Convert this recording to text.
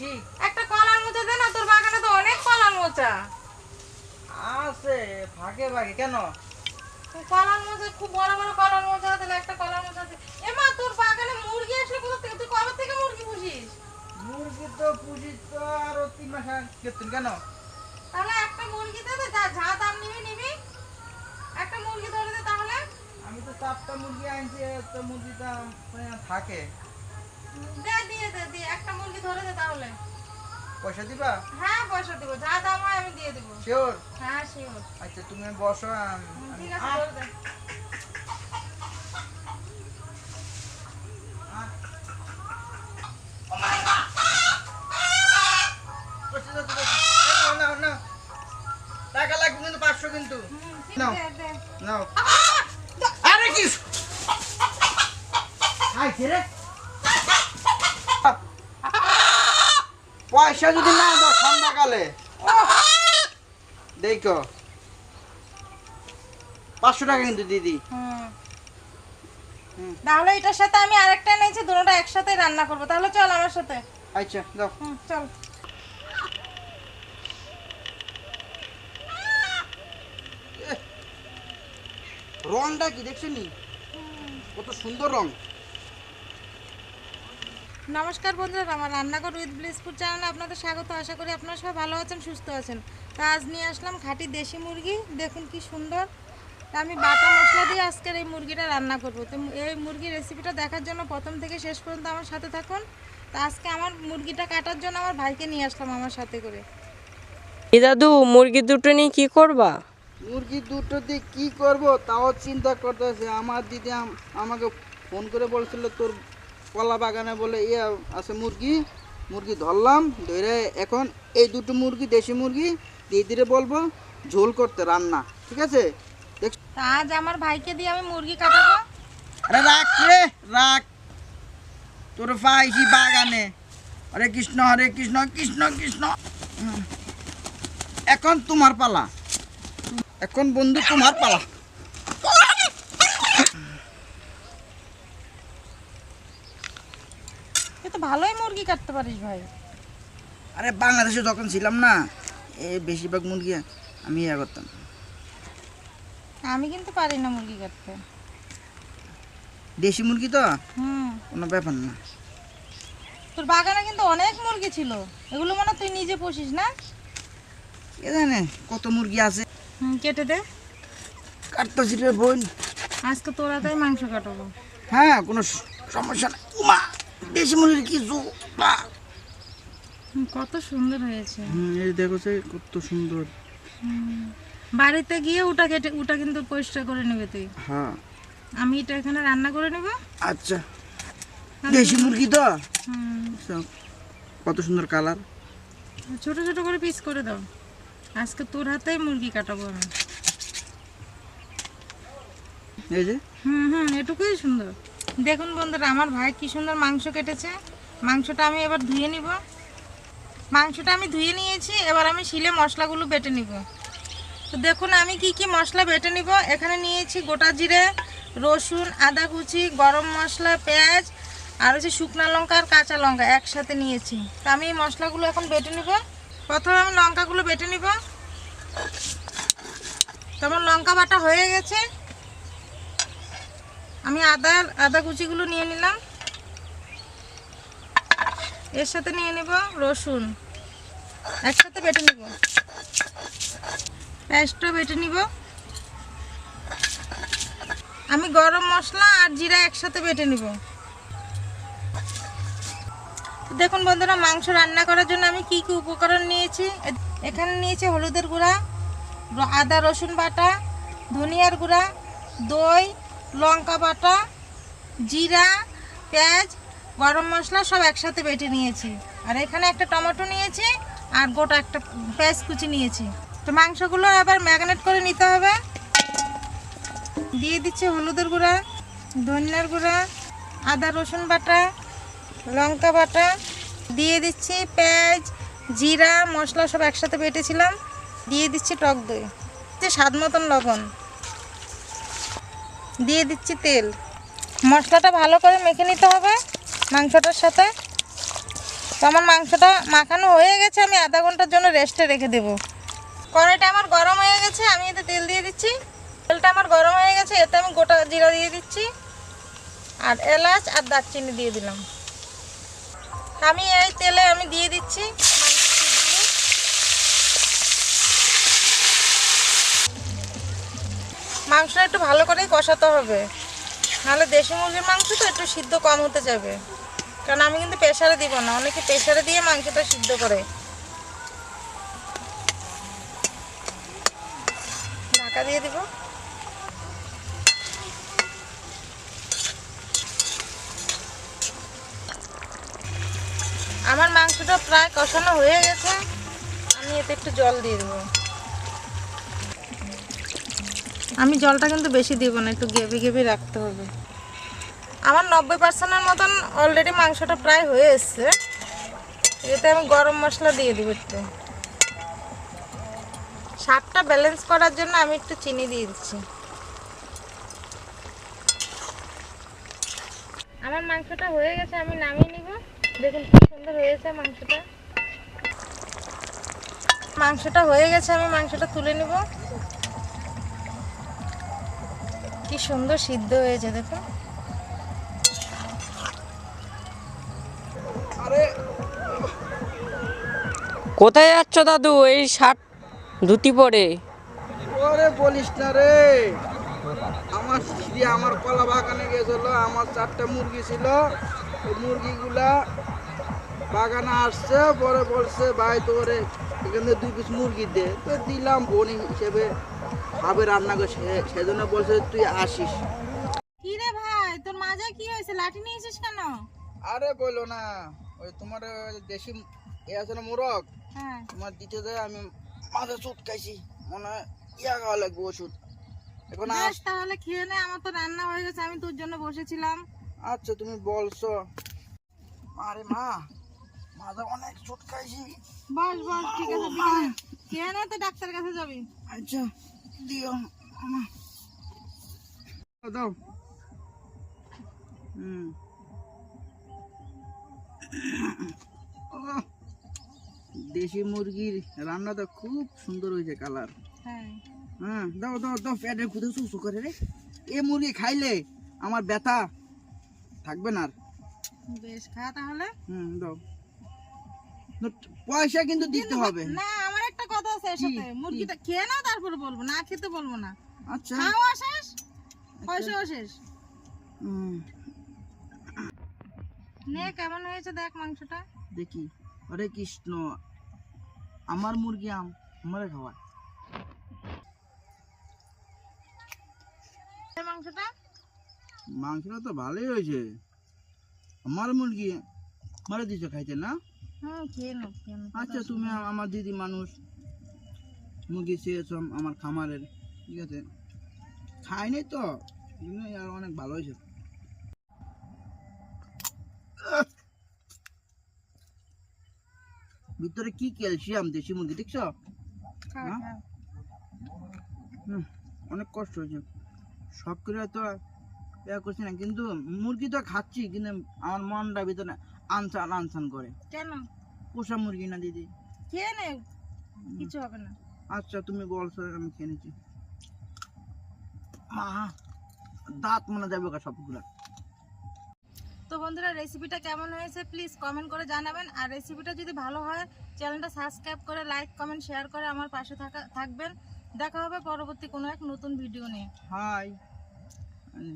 কি? একটা কলার মোচা দে না তোর বাগানে তো অনেক কলার মোচা। আছে ফাঁকে ফাঁকে কেন? কলার মোচা খুব বড় বড় কলার মোচা তাহলে একটা কলার মোচা এমা তোর বাগানে মুরগি আসলে কোথা থেকে? তুই কবে থেকে মুরগি পুষিস? মুরগি তো পুষি তো আরও তিন মাস আগে কেন? তাহলে একটা মুরগি দে দে যা যা দাম নিবি নিবি। একটা মুরগি ধরে দে তাহলে। আমি তো চারটা মুরগি আনছি তো মুরগিটা মানে থাকে। দে দিয়ে দে দিয়ে। একটা মুরগি ধরে দে তাহলে। পয়সা দিবা? হ্যাঁ পয়সা দিব। যা দাম হয় আমি দিয়ে দিব। শিওর? হ্যাঁ শিওর। আচ্ছা তুমি বসো ঠিক আছে ধরে দে। টাকা লাগবে কিন্তু পাঁচশো কিন্তু। নাও। দে দে। নাও। আরে কি খাইছে রে? পয়সা যদি না দাও সন্ধ্যাকালে। দেখো। পাঁচশো টাকা কিন্তু দিদি। তাহলে এটার সাথে আমি আরেকটা এনেছি দুটোটা একসাথে রান্না করব। তাহলে চল আমার সাথে। আচ্ছা হুম চল। রংটা কি দেখছেন কত সুন্দর রং। নমস্কার বন্ধুরা আমার রান্নাঘর উইথ ব্লিসপুর চ্যানেলে আপনাদের স্বাগত। আশা করি আপনারা সবাই ভালো আছেন সুস্থ আছেন। তা আজ নিয়ে আসলাম খাঁটি দেশি মুরগি দেখুন কি সুন্দর। তা আমি বাটা মশলা দিয়ে আজকের এই মুরগিটা রান্না করব। তো এই মুরগির রেসিপিটা দেখার জন্য প্রথম থেকে শেষ পর্যন্ত আমার সাথে থাকুন। তা আজকে আমার মুরগিটা কাটার জন্য আমার ভাইকে নিয়ে আসলাম আমার সাথে করে। এ দাদু মুরগি দুটো নিয়ে কি করবা? মুরগি দুটো দিয়ে কী করব? তাও চিন্তা করতেছে আমার দিদি আমাকে ফোন করে বলছিল তোর কলা বাগানে বলে ইয়ে আছে মুরগি মুরগি ধরলাম ধরে এখন এই দুটো মুরগি দেশি মুরগি দিদিরে বলব ঝোল করতে রান্না ঠিক আছে? দেখ আজ আমার ভাইকে দিয়ে আমি মুরগি কাটাবো? আরে রাখ রে রাখ। তোর পাইছি বাগানে। হরে কৃষ্ণ হরে কৃষ্ণ কৃষ্ণ কৃষ্ণ। এখন তোমার পালা। এখন বন্ধু তোমার পালা তুই তো ভালোই মুরগি কাটতে পারিস ভাই। আরে বাংলাদেশে যখন ছিলাম না এ বেশিরভাগ মুরগি আমি ইয়ে করতাম। আমি কিন্তু পারি না মুরগি কাটতে। দেশি মুরগি তো? হুম। কোনো ব্যাপার না। তোর বাগানে কিন্তু অনেক মুরগি ছিল। এগুলো মনে তুই নিজে পুষিস না? কে জানে কত মুরগি আছে। হুম কেটে দে। কাটতেছি রে বোন। আজকে তোরা তাই মাংস কাটাবো। হ্যাঁ কোনো সমস্যা নাই। দেশি মুরগির কিছু বা কত সুন্দর হয়েছে। হুম এই দেখো সে কত সুন্দর। বাড়িতে গিয়ে ওটা কেটে ওটা কিন্তু পরিষ্কার করে নেবে তুই। হ্যাঁ। আমি এটা এখানে রান্না করে নেব। আচ্ছা। দেশি মুরগি তো? হুম, সব কত সুন্দর কালার। ছোট ছোট করে পিস করে দাও। আজকে তোর হাতেই মুরগি কাটাবো আমি। এই যে? হুম হুম এটুকুই সুন্দর। দেখুন বন্ধুরা, আমার ভাই কি সুন্দর মাংস কেটেছে। মাংসটা আমি এবার ধুয়ে নিব। মাংসটা আমি ধুয়ে নিয়েছি, এবার আমি শিলে মশলাগুলো বেটে নিব। তো দেখুন, আমি কি কি মশলা বেটে নিব? এখানে নিয়েছি গোটা জিরে, রসুন, আদা কুচি, গরম মশলা, পেঁয়াজ, আর হচ্ছে শুকনো লঙ্কা আর কাঁচা লঙ্কা একসাথে নিয়েছি। তো আমি এই মশলাগুলো এখন বেটে নিব। প্রথমে আমি লঙ্কাগুলো বেটে নিব। তো আমার লঙ্কা বাটা হয়ে গেছে। আমি আদা আদা কুচিগুলো নিয়ে নিলাম। এর সাথে নিয়ে নেব রসুন। একসাথে বেটে নিব। পেঁয়াজটা বেটে নিব। আমি গরম মশলা আর জিরা একসাথে বেটে নিব। দেখুন বন্ধুরা, মাংস রান্না করার জন্য আমি কি কি উপকরণ নিয়েছি? এখানে নিয়েছি হলুদের গুঁড়া, আদা রসুন বাটা, ধনিয়ার গুঁড়া, দই লঙ্কা বাটা, জিরা, পেঁয়াজ, গরম মশলা সব একসাথে বেটে নিয়েছি। আর এখানে একটা টমেটো নিয়েছি আর গোটা একটা পেঁয়াজ কুচি নিয়েছি। তো মাংসগুলো আবার ম্যাগনেট করে নিতে হবে। দিয়ে দিচ্ছি হলুদের গুঁড়া, ধনিয়ার গুঁড়া, আদা রসুন বাটা, লঙ্কা বাটা। দিয়ে দিচ্ছি পেঁয়াজ, জিরা, মশলা সব একসাথে বেটেছিলাম। দিয়ে দিচ্ছি টক দই। স্বাদ মতন লবণ। দিয়ে দিচ্ছি তেল। মশলাটা ভালো করে মেখে নিতে হবে মাংসটার সাথে। তো আমার মাংসটা মাখানো হয়ে গেছে, আমি আধা ঘণ্টার জন্য রেস্টে রেখে দেব। কড়াইটা আমার গরম হয়ে গেছে, আমি এতে তেল দিয়ে দিচ্ছি। তেলটা আমার গরম হয়ে গেছে, এতে আমি গোটা জিরা দিয়ে দিচ্ছি। আর এলাচ আর দারচিনি দিয়ে দিলাম। আমি এই তেলে আমি দিয়ে দিচ্ছি মাংসটা একটু ভালো করেই কষাতে হবে। নাহলে দেশি মুরগির মাংস তো একটু সিদ্ধ কম হতে যাবে। কারণ আমি কিন্তু প্রেশারে দিব না, অনেকে প্রেশারে দিয়ে মাংসটা সিদ্ধ করে। ঢাকা দিয়ে দিব। আমার মাংসটা প্রায় কষানো হয়ে গেছে। আমি এতে একটু জল দিয়ে দেবো। আমি জলটা কিন্তু বেশি দিব না, একটু গেবি গেবি রাখতে হবে। আমার নব্বই পার্সেন্টের মতন অলরেডি মাংসটা প্রায় হয়ে এসছে। এতে আমি গরম মশলা দিয়ে দিব একটু। স্বাদটা ব্যালেন্স করার জন্য আমি একটু চিনি দিয়ে দিচ্ছি। আমার মাংসটা হয়ে গেছে, আমি নামিয়ে নিব। দেখুন কি সুন্দর হয়েছে মাংসটা। মাংসটা হয়ে গেছে, আমি মাংসটা তুলে নিব। কি সুন্দর সিদ্ধ হয়েছে দেখো। আরে কোথায় যাচ্ছ দাদু? এই শার্ট ধুতি পরে। ওরে বলিস না রে। আমার স্ত্রী আমার কলা বাগানে গেছিল আমার চারটা মুরগি ছিল। ওই মুরগিগুলা বাগানে আসছে পরে বলছে ভাই তোরে এখানে দুই পিস মুরগি দে। তো দিলাম বোন হিসেবে খাবে রান্না করে সেজন্য বলছে তুই আসিস। কি রে ভাই তোর মাজা কি হয়েছে? লাঠি নিয়ে এসেছিস কেন? আরে বলো না ওই তোমার দেশি এ আছে না মোরগ? হ্যাঁ। তোমার দিতে দেয় আমি মাথা চুট খাইছি মনে হয় ইয়া খাওয়া লাগবে ওষুধ। এখন আস তাহলে খেয়ে নে আমার তো রান্না হয়ে গেছে আমি তোর জন্য বসেছিলাম। আচ্ছা তুমি বলছো। আরে মা মাথা অনেক চুট খাইছি। বস বস ঠিক আছে খেয়ে নে তো ডাক্তার কাছে যাবি। আচ্ছা। দিও দাও। হুম। দেশি মুরগির রান্নাটা খুব সুন্দর হয়েছে কালার। হ্যাঁ। হ্যাঁ দাও দাও দাও পেটের খুদে সুসু করে রে। এ মুরগি খাইলে আমার ব্যথা থাকবে না আর। বেশ খা তাহলে। হুম দাও। পয়সা কিন্তু দিতে হবে। না আমার একটা কথা আছে এর সাথে। মুরগিটা খেয়ে নাও তারপরে বলব। না খেতে বলব না। আচ্ছা। খাওয়া শেষ? পয়সাও শেষ। নে কেমন হয়েছে দেখ মাংসটা? দেখি। হরে কৃষ্ণ। আমার মুরগি আম আমারে খাওয়া। মাংসটা? মাংসটা তো ভালোই হয়েছে। আমার মুরগি মারে দিছো খাইতে না? নাও আচ্ছা তুমি আমার দিদি মানুষ। মুরগি চেয়েছো আম- আমার খামারের ঠিক আছে? খাইনি তো আর অনেক ভালো হয়েছে। ভিতরে কি ক্যালসিয়াম দেশি মুরগি দেখছ? হ্যাঁ? অনেক কষ্ট হয়েছে। সব করে তো ইয়া করছি না কিন্তু মুরগি তো খাচ্ছি কিন্তু আমার মনটা ভিতরে আনসান আনসান করে। কেন? পোষা মুরগি না দিদি? খেয়ে নে কিছু হবে না। আচ্ছা তুমি বলছো আমি খেয়ে নিচ্ছি। দাঁত মনে যাবে ওকে সবগুলা। তো বন্ধুরা রেসিপিটা কেমন হয়েছে প্লিজ কমেন্ট করে জানাবেন। আর রেসিপিটা যদি ভালো হয় চ্যানেলটা সাবস্ক্রাইব করে লাইক কমেন্ট শেয়ার করে আমার পাশে থাকা থাকবেন। দেখা হবে পরবর্তী কোনো এক নতুন ভিডিও নিয়ে। হাই